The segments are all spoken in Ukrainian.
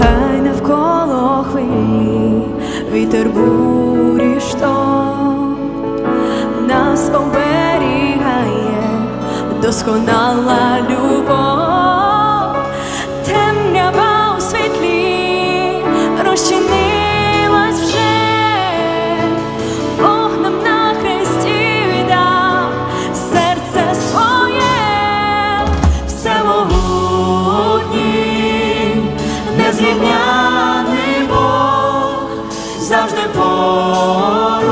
Хай навколо хвилі вітер бурі штом нас оберігає досконала любов. завжди поруч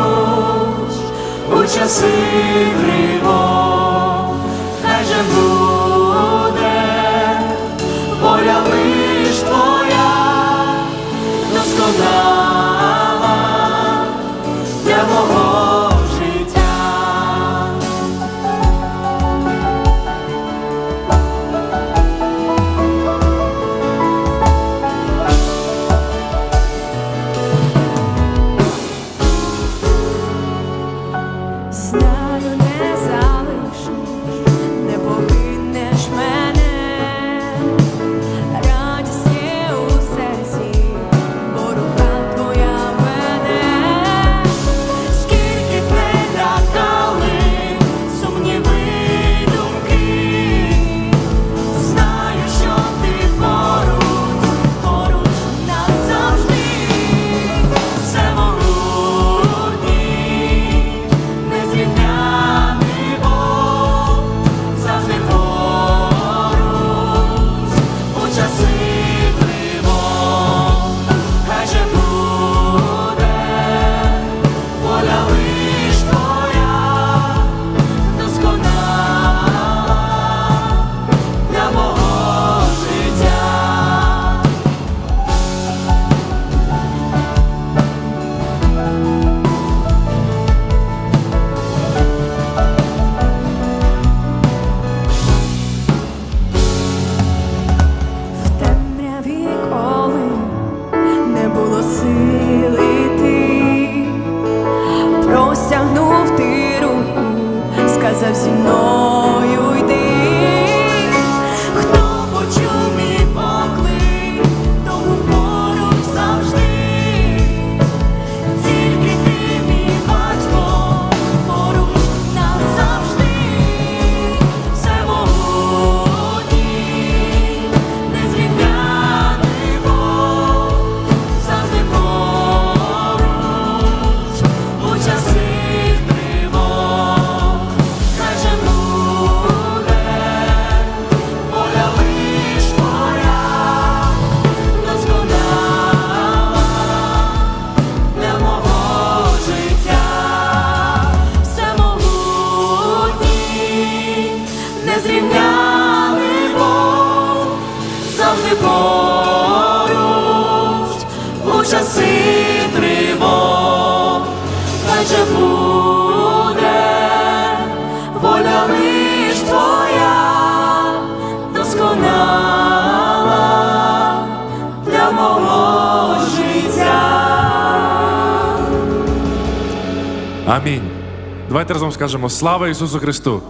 у часи. not enough. I've seen all. Амінь. Давайте разом скажемо Слава Ісусу Христу!